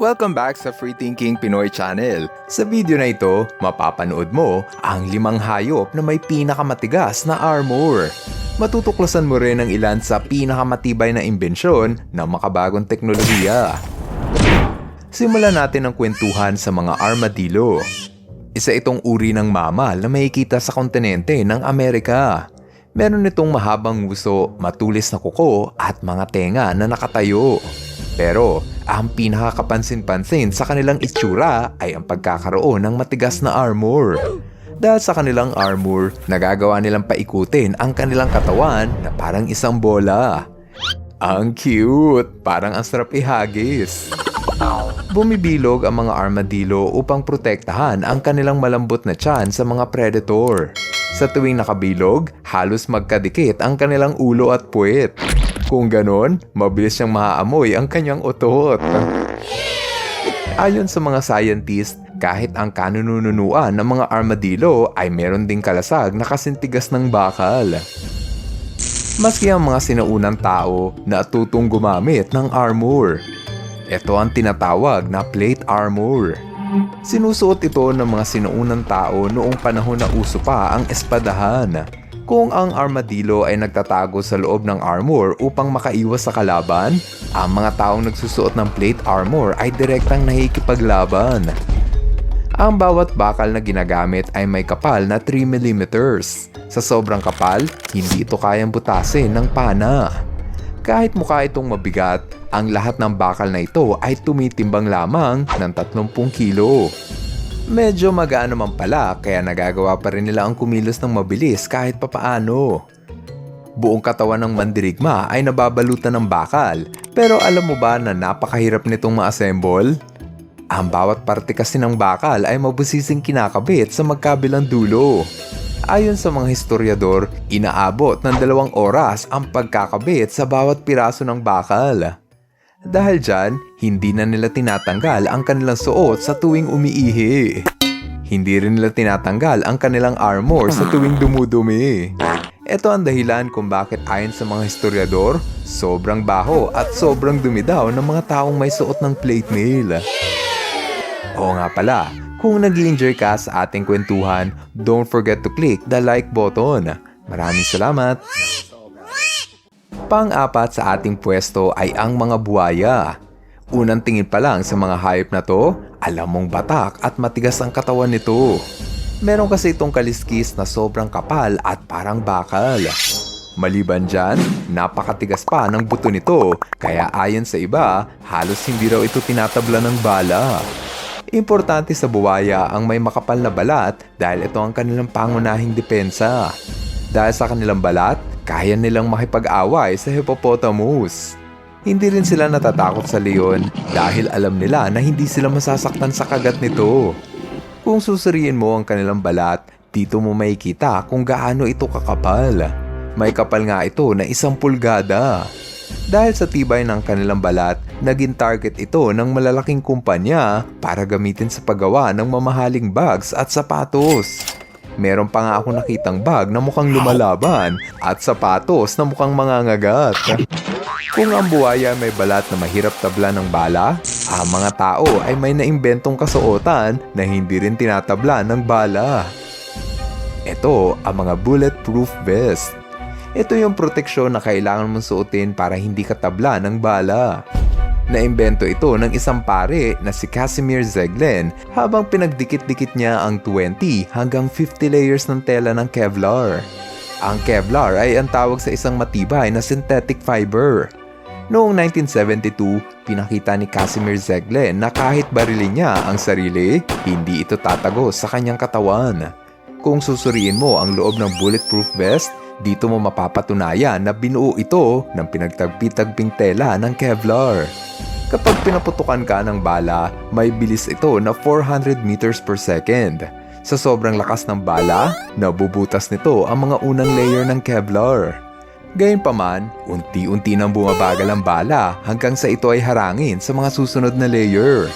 Welcome back sa Free Thinking Pinoy Channel. Sa video na ito, mapapanood mo ang limang hayop na may pinakamatigas na armor. Matutuklasan mo rin ang ilan sa pinakamatibay na imbensyon ng makabagong teknolohiya. Simulan natin ang kwentuhan sa mga armadillo. Isa itong uri ng mamal na makikita sa kontinente ng Amerika. Meron itong mahabang nguso, matulis na kuko at mga tenga na nakatayo. Pero ang pinakakapansin-pansin sa kanilang itsura ay ang pagkakaroon ng matigas na armor. Dahil sa kanilang armor, nagagawa nilang paikutin ang kanilang katawan na parang isang bola. Ang cute! Parang ang sarap ihagis. Bumibilog ang mga armadillo upang protektahan ang kanilang malambot na tiyan sa mga predator. Sa tuwing nakabilog, halos magkadikit ang kanilang ulo at puwet. Kung ganon, mabilis siyang maaamoy ang kanyang otot. Ayon sa mga scientist, kahit ang kanununuan ng mga armadillo ay meron ding kalasag na kasintigas ng bakal. Maski ang mga sinaunang tao na tutong gumamit ng armor. Ito ang tinatawag na plate armor. Sinusuot ito ng mga sinuunang tao noong panahon na uso pa ang espadahan. Kung ang armadillo ay nagtatago sa loob ng armor upang makaiwas sa kalaban, ang mga taong nagsusuot ng plate armor ay direktang nakikipaglaban. Ang bawat bakal na ginagamit ay may kapal na 3mm. Sa sobrang kapal, hindi ito kayang butasin ng pana. Kahit mukha itong mabigat, ang lahat ng bakal na ito ay tumitimbang lamang ng 30 kilo. Medyo magaan naman pala kaya nagagawa pa rin nila ang kumilos ng mabilis kahit papaano. Buong katawan ng mandirigma ay nababalutan ng bakal pero alam mo ba na napakahirap nitong ma-assemble? Ang bawat parte kasi ng bakal ay mabusising kinakabit sa magkabilang dulo. Ayon sa mga historiador, inaabot ng dalawang oras ang pagkakabit sa bawat piraso ng bakal. Dahil dyan, hindi na nila tinatanggal ang kanilang suot sa tuwing umiihi. Hindi rin nila tinatanggal ang kanilang armor sa tuwing dumudumi. Ito ang dahilan kung bakit ayon sa mga historiador, sobrang baho at sobrang dumi daw ng mga taong may suot ng plate mail. Oo nga pala, kung nag enjoy ka sa ating kwentuhan, don't forget to click the like button. Maraming salamat! Pang-apat sa ating pwesto ay ang mga buwaya. Unang tingin pa lang sa mga hayop na to, alam mong batak at matigas ang katawan nito. Meron kasi itong kaliskis na sobrang kapal at parang bakal. Maliban dyan, napakatigas pa ng buto nito kaya ayon sa iba, halos hindi raw ito tinatabla ng bala. Importante sa buwaya ang may makapal na balat dahil ito ang kanilang pangunahing depensa. Dahil sa kanilang balat, kaya nilang makipag-away sa hippopotamus. Hindi rin sila natatakot sa leon dahil alam nila na hindi sila masasaktan sa kagat nito. Kung susuriin mo ang kanilang balat, dito mo makikita kung gaano ito kakapal. May kapal nga ito na isang pulgada. Dahil sa tibay ng kanilang balat, naging target ito ng malalaking kumpanya para gamitin sa paggawa ng mamahaling bags at sapatos. Meron pa nga ako nakitang bag na mukhang lumalaban at sapatos na mukhang mangangagat. Kung ang buhaya may balat na mahirap tabla ng bala, ang mga tao ay may naimbentong kasuotan na hindi rin tinatabla ng bala. Ito ang mga bulletproof vest. Ito yung proteksyon na kailangan mong suotin para hindi ka tabla ng bala. Naimbento ito ng isang pare na si Casimir Zeglen habang pinagdikit-dikit niya ang 20 hanggang 50 layers ng tela ng Kevlar. Ang Kevlar ay ang tawag sa isang matibay na synthetic fiber. Noong 1972, pinakita ni Casimir Zeglen na kahit barilin niya ang sarili, hindi ito tatago sa kanyang katawan. Kung susuriin mo ang loob ng bulletproof vest, dito mo mapapatunayan na binuo ito ng pinagtagpi-tagping tela ng Kevlar. Kapag pinaputukan ka ng bala, may bilis ito na 400 meters per second. Sa sobrang lakas ng bala, nabubutas nito ang mga unang layer ng Kevlar. Gayunpaman, unti-unti nang bumabagal ang bala hanggang sa ito ay harangin sa mga susunod na layer.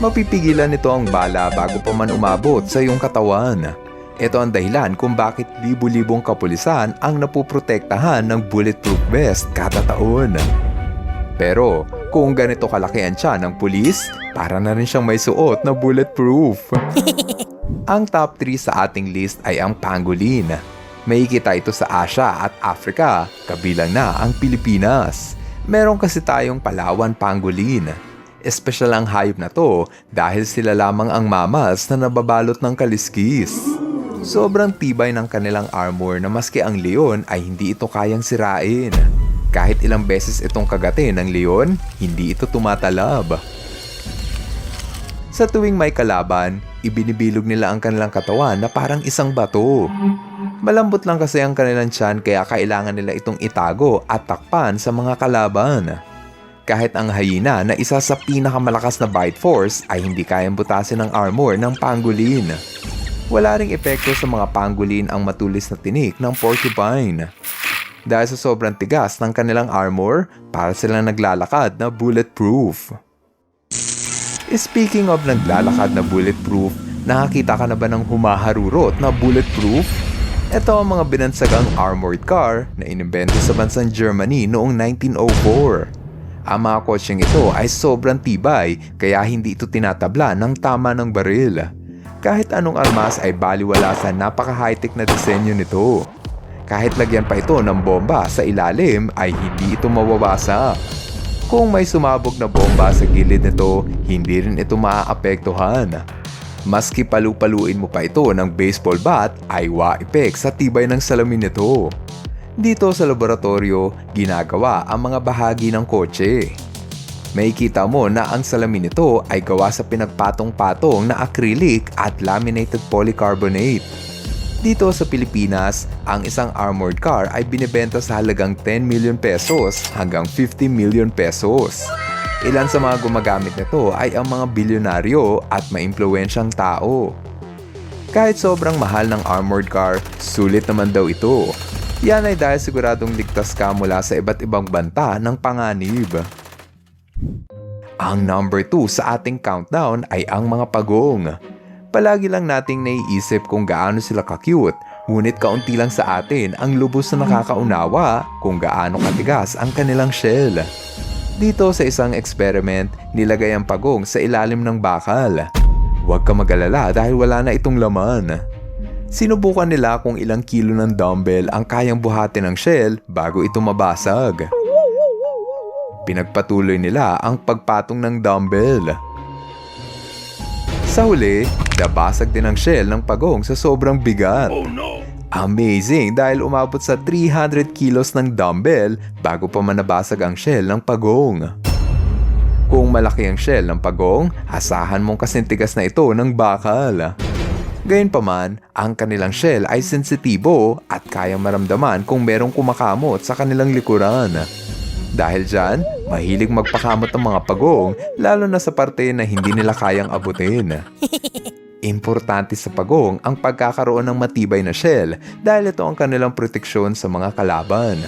Mapipigilan nito ang bala bago pa man umabot sa iyong katawan. Ito ang dahilan kung bakit libu-libong kapulisan ang napuprotektahan ng bulletproof vest kada taon. Pero Kung ganito kalaki ang tiyan ng pulis, para na rin siyang may suot na bulletproof. ang top 3 sa ating list ay ang pangolin. May kita ito sa Asia at Africa, kabilang na ang Pilipinas. Meron kasi tayong Palawan pangolin. Espesyal ang hayop na to dahil sila lamang ang mammals na nababalot ng kaliskis. Sobrang tibay ng kanilang armor na maski ang leon ay hindi ito kayang sirain. Kahit ilang beses itong kagatin ng leon, hindi ito tumatalab. Sa tuwing may kalaban, ibinibilog nila ang kanilang katawan na parang isang bato. Malambot lang kasi ang kanilang tiyan kaya kailangan nila itong itago at takpan sa mga kalaban. Kahit ang hyena na isa sa pinakamalakas na bite force ay hindi kayang butasin ng armor ng pangolin. Wala ring epekto sa mga pangolin ang matulis na tinik ng porcupine. Dahil sa sobrang tigas ng kanilang armor, para silang naglalakad na bulletproof. Speaking of naglalakad na bulletproof, nakakita ka na ba ng humaharurot na bulletproof? Ito ang mga binansagang armored car na inimbento sa bansang Germany noong 1904. Ang mga kotseng ito ay sobrang tibay kaya hindi ito tinatabla ng tama ng baril. Kahit anong armas ay baliwala sa napaka-high-tech na disenyo nito. Kahit lagyan pa ito ng bomba sa ilalim ay hindi ito mawawasa. Kung may sumabog na bomba sa gilid nito, hindi rin ito maaapektuhan. Maski palu-paluin mo pa ito ng baseball bat ay wa-epek sa tibay ng salamin nito. Dito sa laboratorio, ginagawa ang mga bahagi ng kotse. May kita mo na ang salamin nito ay gawa sa pinagpatong-patong na acrylic at laminated polycarbonate. Dito sa Pilipinas, ang isang armored car ay binibenta sa halagang 10 million pesos hanggang 50 million pesos. Ilan sa mga gumagamit nito ay ang mga bilyonaryo at maimpluwensyang tao. Kahit sobrang mahal ng armored car, sulit naman daw ito. Yan ay dahil siguradong ligtas ka mula sa iba't ibang banta ng panganib. Ang number 2 sa ating countdown ay ang mga pagong. Palagi lang nating naiisip kung gaano sila ka-cute, ngunit kaunti lang sa atin ang lubos na nakakaunawa kung gaano katigas ang kanilang shell. Dito sa isang experiment, nilagay ang pagong sa ilalim ng bakal. Huwag ka magalala dahil wala na itong laman. Sinubukan nila kung ilang kilo ng dumbbell ang kayang buhatin ng shell bago ito mabasag. Pinagpatuloy nila ang pagpatong ng dumbbell. Sa huli, nabasag din ang shell ng pagong sa sobrang bigat. Amazing dahil umabot sa 300 kilos ng dumbbell bago pa man nabasag ang shell ng pagong. Kung malaki ang shell ng pagong, asahan mong kasintigas na ito ng bakal. Gayunpaman, ang kanilang shell ay sensitibo at kayang maramdaman kung merong kumakamot sa kanilang likuran. Dahil dyan, mahilig magpakamot ng mga pagong lalo na sa parte na hindi nila kayang abutin. Importante sa pagong ang pagkakaroon ng matibay na shell dahil ito ang kanilang proteksyon sa mga kalaban.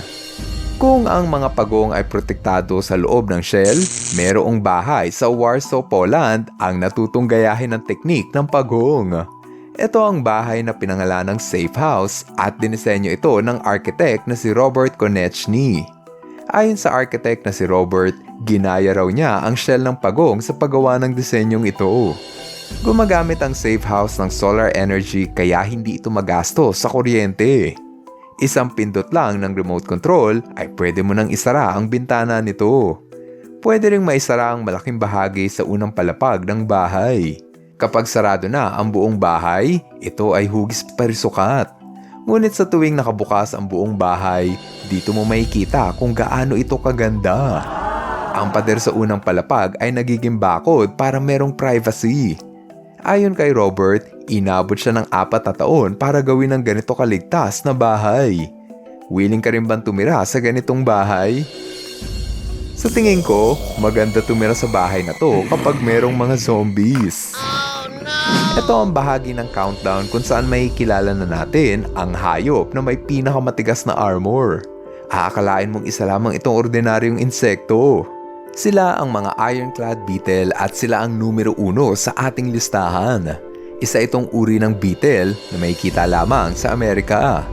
Kung ang mga pagong ay protektado sa loob ng shell, merong bahay sa Warsaw, Poland ang natutong gayahin ng teknik ng pagong. Ito ang bahay na pinangalan ng Safe House at dinisenyo ito ng architect na si Robert Konechny. Ayon sa architect na si Robert, ginaya raw niya ang shell ng pagong sa paggawa ng disenyong ito. Gumagamit ang safe house ng solar energy kaya hindi ito magasto sa kuryente. Isang pindot lang ng remote control ay pwede mo nang isara ang bintana nito. Pwede ring maisara ang malaking bahagi sa unang palapag ng bahay. Kapag sarado na ang buong bahay, ito ay hugis parisukat. Ngunit sa tuwing nakabukas ang buong bahay, dito mo makikita kung gaano ito kaganda. Ang pader sa unang palapag ay nagiging bakod para merong privacy. Ayon kay Robert, inabot siya ng apat na taon para gawin ang ganito kaligtas na bahay. Willing ka rin bang tumira sa ganitong bahay? Sa tingin ko, maganda tumira sa bahay na to kapag merong mga zombies. Ito ang bahagi ng countdown kung saan may kilala na natin ang hayop na may pinakamatigas na armor. Aakalain mong isa lamang itong ordinaryong insekto. Sila ang mga ironclad beetle at sila ang numero uno sa ating listahan. Isa itong uri ng beetle na may kita lamang sa Amerika.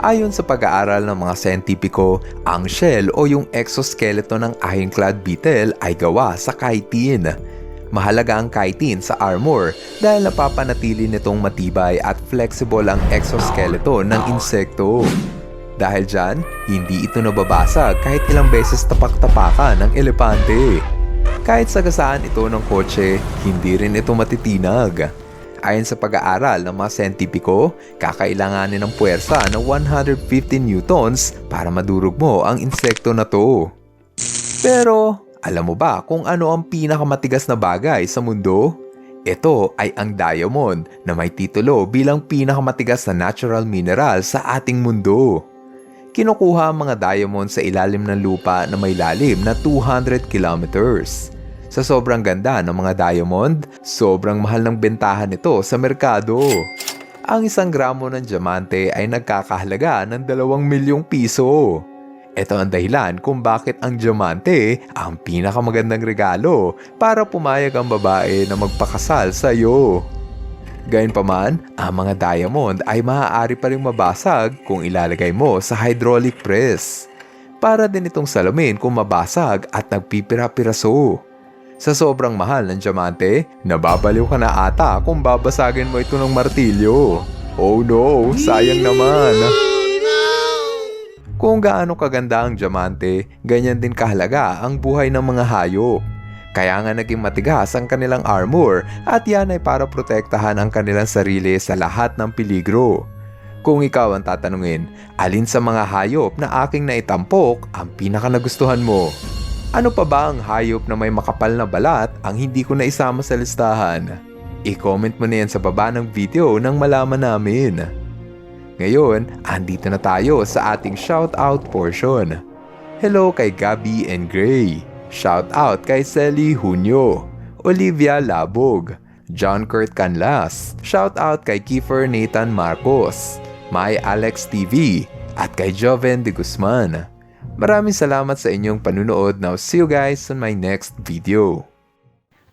Ayon sa pag-aaral ng mga sentipiko, ang shell o yung exoskeleton ng ironclad beetle ay gawa sa chitin. Mahalaga ang chitin sa armor dahil napapanatili nitong matibay at flexible ang exoskeleton ng insekto. Dahil dyan, hindi ito nababasag kahit ilang beses tapak-tapakan ng elepante. Kahit sagasaan ito ng kotse, hindi rin ito matitinag. Ayon sa pag-aaral ng mga sentipiko, kakailanganin ng puwersa ng 150 newtons para madurog mo ang insekto na to. Pero, alam mo ba kung ano ang pinakamatigas na bagay sa mundo? Ito ay ang diamond na may titulo bilang pinakamatigas na natural mineral sa ating mundo. Kinukuha ang mga diamond sa ilalim ng lupa na may lalim na 200 kilometers. Sa sobrang ganda ng mga diamond, sobrang mahal ng bentahan nito sa merkado. Ang isang gramo ng diamante ay nagkakahalaga ng 2 milyong piso. Ito ang dahilan kung bakit ang diamante ang pinakamagandang regalo para pumayag ang babae na magpakasal sa iyo. Gayunpaman, ang mga diamond ay maaari pa rin mabasag kung ilalagay mo sa hydraulic press. Para din itong salamin kung mabasag at nagpipira-piraso. Sa sobrang mahal ng diamante, nababaliw ka na ata kung babasagin mo ito ng martilyo. Oh no, sayang naman. Kung gaano kaganda ang diamante, ganyan din kahalaga ang buhay ng mga hayop. Kaya nga naging matigas ang kanilang armor at yan ay para protektahan ang kanilang sarili sa lahat ng peligro. Kung ikaw ang tatanungin, alin sa mga hayop na aking naitampok ang pinaka nagustuhan mo? Ano pa ba ang hayop na may makapal na balat ang hindi ko naisama sa listahan? I-comment mo na yan sa baba ng video nang malaman namin. Ngayon, andito na tayo sa ating shoutout portion. Hello kay Gabby and Gray. Shoutout kay Sally Hunyo, Olivia Labog, John Kurt Canlas. Shoutout kay Kiefer Nathan Marcos, My Alex TV, at kay Joven de Guzman. Maraming salamat sa inyong panunood. Now see you guys on my next video.